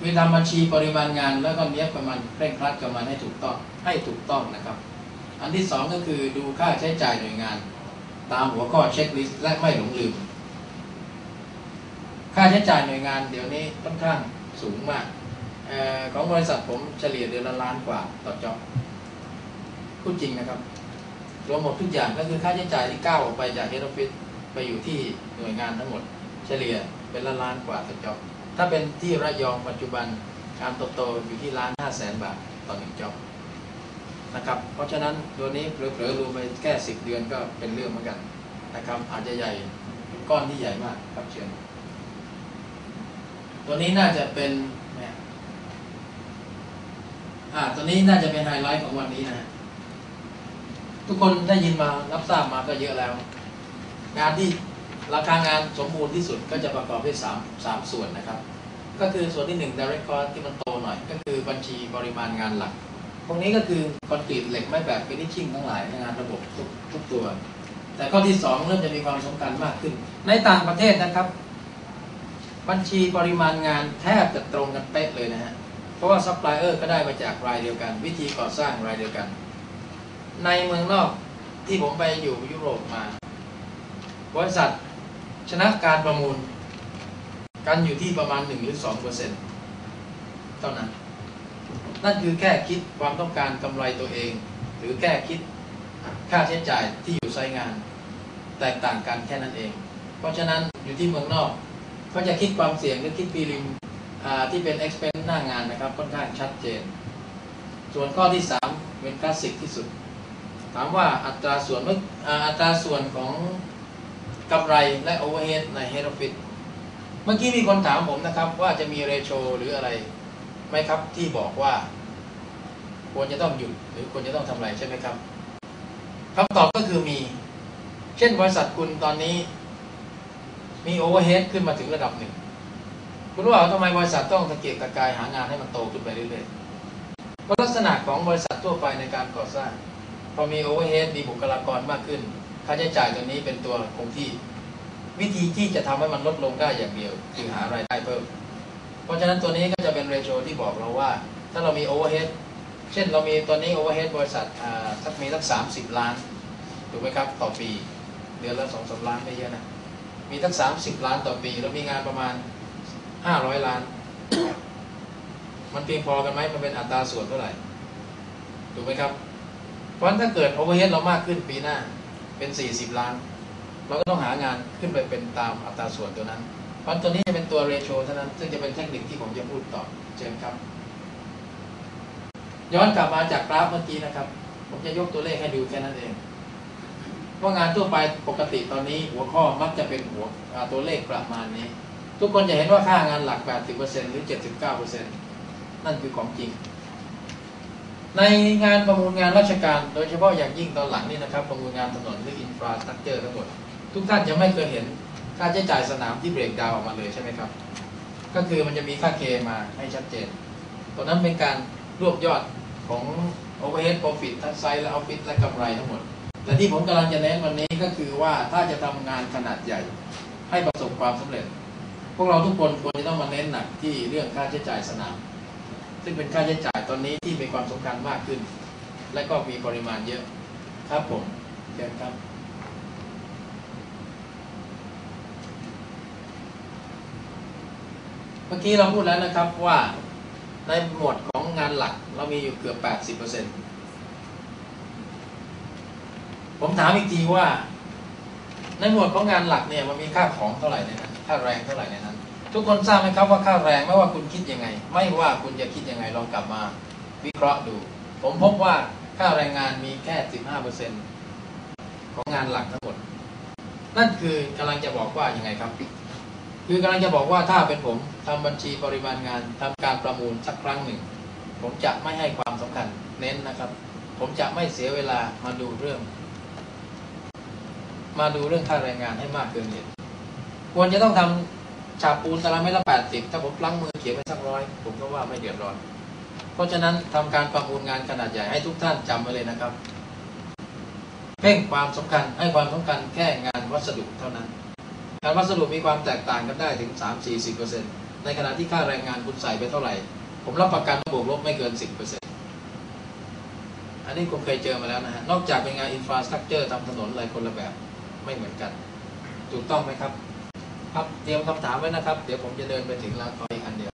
คือทำบัญชีปริมาณงานแล้วก็เนี้ยประมาณเร่งครัดกับมันให้ถูกต้องให้ถูกต้องนะครับ อันที่สองก็คือดูค่าใช้จ่ายหน่วยงาน ตามหัวข้อเช็คลิสต์และไม่หลงลืม ค่าใช้จ่ายหน่วยงานเดี๋ยวนี้ค่อนข้างสูงมากออของบริษัทผมเฉลี่ยเดือนละล้านกว่าต่อจอบพูดจริงนะครับรวมหมดทุกอย่างก็คือค่าใช้จ่ายที่ก้าวออกไปจากเฮดออฟฟิศไปอยู่ที่หน่วยงานทั้งหมด เฉลี่ยเป็นละล้านกว่าต่อจอบ ถ้าเป็นที่ระยองปัจจุบันการโตโตอยู่ที่ล้านห้าแสนบาทต่อหนึ่งจ็อบนะครับ เพราะฉะนั้นตัวนี้เผลอๆรวมไปแค่สิบเดือนก็เป็นเรื่องเหมือนกันนะครับอาจจะใหญ่ก้อนที่ใหญ่มากครับเชิญตัวนี้น่าจะเป็นอ่าตัวนี้น่าจะเป็นไฮไลท์ของวันนี้นะทุกคนได้ยินมารับทราบมาก็เยอะแล้ว งานที่ ราคางานสมบูรณ์ที่สุดก็จะประกอบด้วย3 3ส่วนนะครับ ก็คือส่วนที่ 1 direct cost ที่มันโตหน่อย ก็คือบัญชีปริมาณงานหลักตรงนี้ก็คือคอนกรีตเหล็กไม้แบบฟินิชชิ่งทั้งหลายในงานระบบทุกทุกตัว แต่ข้อที่ 2 เริ่มจะมีความสำคัญมากขึ้น ในต่างประเทศนะครับ บัญชีปริมาณงานแทบจะตรงกันเป๊ะเลยนะฮะเพราะว่าซัพพลายเออร์ก็ได้มาจากรายเดียวกัน วิธีก่อสร้างรายเดียวกัน ในเมืองนอกที่ผมไปอยู่ยุโรปมา บริษัท ชนะการประมูล กันอยู่ที่ประมาณ 1 หรือ2เปอร์เซ็นต์เท่านั้น นั่นคือแค่คิดความต้องการกำไรตัวเอง หรือแค่คิดค่าใช้จ่ายที่อยู่ไซงาน แตกต่างกันแค่นั้นเอง เพราะฉะนั้นอยู่ที่เมืองนอกเขาจะคิดความเสี่ยงหรือคิดปีริมที่เป็น expense หน้างานนะครับค่อนข้างชัดเจน ส่วนข้อที่ 3 เป็นคลาสสิกที่สุด ถามว่าอัตราส่วนเมื่ออัตราส่วนของ กำไรและโอเวอร์เฮดใน head office เมื่อกี้มีคนถามผมนะครับ ว่าจะมีเรโชหรืออะไรไหมครับที่บอกว่า ควรจะต้องหยุดหรือควรจะต้องทำอะไรใช่ไหมครับคำตอบก็คือมี เช่นบริษัทคุณตอนนี้ มีโอเวอร์เฮดขึ้นมาถึงระดับหนึ่ง คุณรู้ว่าทำไมบริษัทต้องตะเกียกตะกายหางานให้มันโตขึ้นไปเรื่อยๆเพราะลักษณะของบริษัททั่วไปในการก่อสร้าง พอมีโอเวอร์เฮดมีบุคลากรมากขึ้น ค่าใช้จ่ายตัวนี้เป็นตัวคงที่ วิธีที่จะทำให้มันลดลงได้อย่างเดียว คือหารายได้เพิ่ม เพราะฉะนั้นตัวนี้ก็จะเป็นเรโชที่บอกเราว่า ถ้าเรามีโอเวอร์เฮดเช่นเรามีตัวนี้โอเวอร์เฮดบริษัทสักมีสักสามสิบล้านถูกไหมครับต่อปี เดือนละสองสาล้านไม่เยอะนะมีทั้งสามสิบล้านต่อปีแล้วมีงานประมาณห้าร้อยล้าน มันเพียงพอกันไหมมันเป็นอัตราส่วนเท่าไหร่ถูกไหมครับ เพราะถ้าเกิดโอเวอร์เฮดเรามากขึ้นปีหน้า เป็นสี่สิบล้าน เราก็ต้องหางานขึ้นไปเป็นตามอัตราส่วนตัวนั้น เพราะตัวนี้จะเป็นตัวเรโชเท่านั้น ซึ่งจะเป็นเทคนิคที่ผมจะพูดต่อเชิญครับ ย้อนกลับมาจากกราฟเมื่อกี้นะครับ ผมจะยกตัวเลขให้ดูแค่นั้นเองว่างานทั่วไปปกติตอนนี้หัวข้อมักจะเป็นหัวตัวเลขประมาณนี้ ทุกคนจะเห็นว่าค่างานหลัก 80%หรือ 79%นั่นคือของจริง ในงานประมูลงานราชการ โดยเฉพาะอย่างยิ่งตอนหลังนี่นะครับ ประมูลงานถนนหรืออินฟราสตรักเจอร์ทั้งหมด ทุกท่านจะไม่เคยเห็นค่าใช้จ่ายสนามที่เบรกดาวออกมาเลยใช่ไหมครับ ก็คือมันจะมีค่าเคมาให้ชัดเจนตัวนั้นเป็นการรวบยอดของ overhead profit ทั้งไซส์และออฟฟิศและกำไรทั้งหมด และที่ผมกำลังจะเน้นวันนี้ก็คือว่าถ้าจะทำงานขนาดใหญ่ ให้ประสบความสำเร็จ พวกเราทุกคนควรจะต้องมาเน้นหนักที่เรื่องค่าใช้จ่ายสนาม ซึ่งเป็นค่าใช้จ่ายตอนนี้ที่มีความสำคัญมากขึ้น และก็มีปริมาณเยอะ ครับผมเชิญครับเมื่อกี้เราพูดแล้วนะครับว่าในหมวดของงานหลักเรามีอยู่เกือบ 80%ผมถามอีกทีว่า ในหมวดของงานหลักเนี่ยมันมีค่าของเท่าไหร่เนี่ยค่าแรงเท่าไหร่ในนั้น ทุกคนทราบไหมครับว่าค่าแรงไม่ว่าคุณคิดยังไง ไม่ว่าคุณจะคิดยังไงลองกลับมาวิเคราะห์ดู ผมพบว่าค่าแรงงานมีแค่ 15%ของงานหลักทั้งหมด นั่นคือกำลังจะบอกว่ายังไงครับ คือกำลังจะบอกว่าถ้าเป็นผมทำบัญชีปริมาณงานทำการประมูลสักครั้งหนึ่ง ผมจะไม่ให้ความสำคัญเน้นนะครับ ผมจะไม่เสียเวลามาดูเรื่อง มาดูเรื่องค่าแรงงานให้มากเกินเหตุควรจะต้องทำ ฉาบปูนตารางเมตรละแปดสิบถ้าผมล้างมือเขียนไปสักร้อยผมก็ว่าไม่เดือดร้อน เพราะฉะนั้นทำการประมูลงานขนาดใหญ่ให้ทุกท่านจำไว้เลยนะครับ เพ่งความสำคัญให้ความสำคัญแค่งานวัสดุเท่านั้น งานวัสดุมีความแตกต่างกันได้ถึงสามสี่สิบเปอร์เซ็นตในขณะที่ค่าแรงงานคุณใส่ไปเท่าไหร่ ผมรับประกันบวกลบไม่เกิน 10%อันนี้ผมเคยเจอมาแล้วนะฮะ นอกจากเป็นงานอินฟราสตรักเจอร์ทำถนนอะไรคนละแบบไม่เหมือนกัน ถูกต้องไหมครับ ครับเตรียมคำถามไว้นะครับ เดี๋ยวผมจะเดินไปถึงแล้วขออีกอันเดียว